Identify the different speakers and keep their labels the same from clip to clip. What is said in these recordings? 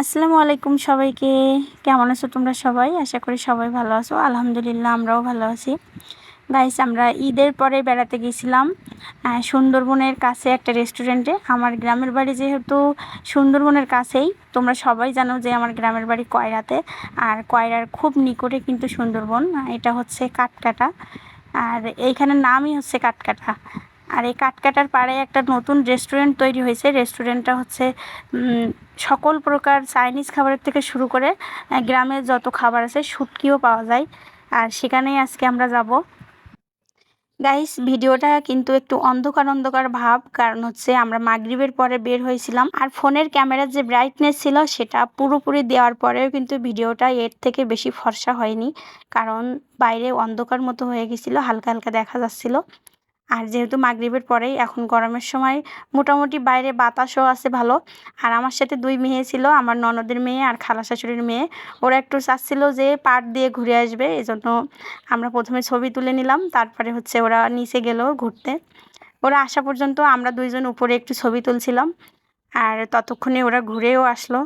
Speaker 1: আসসালামু আলাইকুম সবাইকে। কেমন আছো তোমরা সবাই? আশা করি সবাই ভালো আছো। আলহামদুলিল্লাহ আমরাও ভালো আছি। গাইস আমরা ঈদের পরে বেড়াতে গেছিলাম সুন্দরবনের কাছে একটা রেস্টুরেন্টে আমার গ্রামের বাড়ি যেহেতু সুন্দরবনের কাছেই, তোমরা সবাই জানো যে আমার গ্রামের বাড়ি কয়রাতে। আর কয়রার খুব নিকটে কিন্তু সুন্দরবন এটা হচ্ছে কাঠকাটা আর এইখানের নামই হচ্ছে কাঠকাটা আর এই কাটকাটার পাড়ে একটা নতুন রেস্টুরেন্ট তৈরি হয়েছে। রেস্টুরেন্টটা হচ্ছে সকল প্রকার চাইনিজ খাবারের থেকে শুরু করে গ্রামের যত খাবার আছে শুটকিও পাওয়া যায়। আর সেখানেই আজকে আমরা যাব। গাইস ভিডিওটা কিন্তু একটু অন্ধকার অন্ধকার ভাব, কারণ হচ্ছে আমরা মাগরিবের পরে বের হয়েছিলাম। আর ফোনের ক্যামেরার যে ব্রাইটনেস ছিল, সেটা পুরোপুরি দেওয়ার পরেও কিন্তু ভিডিওটা এর থেকে বেশি ফর্সা হয়নি, কারণ বাইরে অন্ধকার মতো হয়ে গেছিল, হালকা হালকা দেখা যাচ্ছিল। আর যেহেতু মাগরিবের পরেই, এখন গরমের সময় মোটামুটি বাইরে বাতাসও আছে ভালো। আর আমার সাথে দুই মেয়ে ছিল, আমার ননদের মেয়ে আর খালা শাশুড়ির মেয়ে। ওরা একটু চাচ্ছিল যে পাট দিয়ে ঘুরে আসবে, এজন্য আমরা প্রথমে ছবি তুলে নিলাম, তারপরে হচ্ছে ওরা নিচে গেল ঘুরতে। ওরা আসা পর্যন্ত আমরা দুইজন উপরে একটু ছবি তুলছিলাম, আর ততক্ষণে ওরা ঘুরেও আসলো।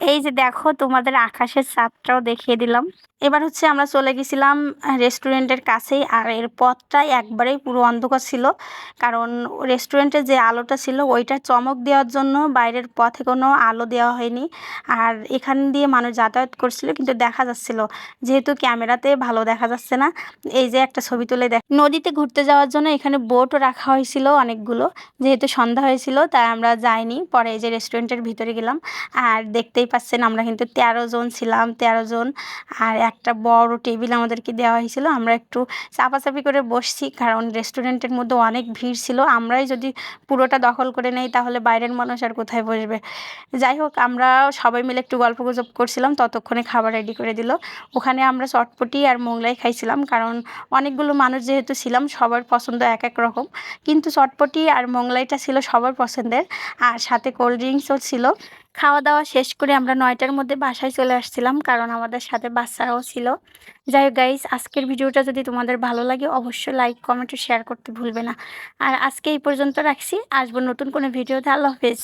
Speaker 1: এই যে দেখো, তোমাদের আকাশের চাঁদটাও দেখিয়ে দিলাম। এবার হচ্ছে আমরা চলে গেছিলাম রেস্টুরেন্টের কাছেই, আর এর পথটাই একবারেই পুরো অন্ধকার ছিল। কারণ রেস্টুরেন্টের যে আলোটা ছিল, ওইটা চমক দেওয়ার জন্য বাইরের পথে কোনো আলো দেওয়া হয়নি। আর এখান দিয়ে মানুষ যাতায়াত করছিল, কিন্তু দেখা যাচ্ছিল, যেহেতু ক্যামেরাতে ভালো দেখা যাচ্ছে না। এই যে একটা ছবি তুলে দেখ নদীতে ঘুরতে যাওয়ার জন্য এখানে বোটও রাখা হয়েছিল অনেকগুলো। যেহেতু সন্ধ্যা হয়েছিল, তাই আমরা যাইনি। পরে এই যে রেস্টুরেন্টের ভিতরে গেলাম। আর দেখতেই পাচ্ছেন, আমরা কিন্তু তেরো জন ছিলাম, তেরো জন। আর একটা বড় টেবিল আমাদেরকে দেওয়া হয়েছিল। আমরা একটু চাপাচাপি করে বসছি, কারণ রেস্টুরেন্টের মধ্যে অনেক ভিড় ছিল। আমরাই যদি পুরোটা দখল করে নেই, তাহলে বাইরের মানুষ আর কোথায় বসবে? যাই হোক, আমরা সবাই মিলে একটু গল্প গুজব করছিলাম। ততক্ষণে খাবার রেডি করে দিল। ওখানে আমরা চটপটি আর মোংলাই খাইছিলাম, কারণ অনেকগুলো মানুষ যেহেতু ছিলাম, সবার পছন্দ এক এক রকম। কিন্তু চটপটি আর মোংলাইটা ছিল সবার পছন্দের। আর সাথে কোল্ড ড্রিঙ্কসও ছিল। খাওয়া দাওয়া শেষ করে আমরা নয়টার মধ্যে বাসায় চলে আসছিলাম, কারণ আমাদের সাথে বাচ্চারাও ছিল। যাই হোক গাইজ আজকের ভিডিওটা যদি তোমাদের ভালো লাগে, অবশ্যই লাইক কমেন্ট শেয়ার করতে ভুলবে না। আর আজকে এই পর্যন্ত রাখছি, আসব নতুন কোনো ভিডিওতে, আল্লাহ হাফেজ।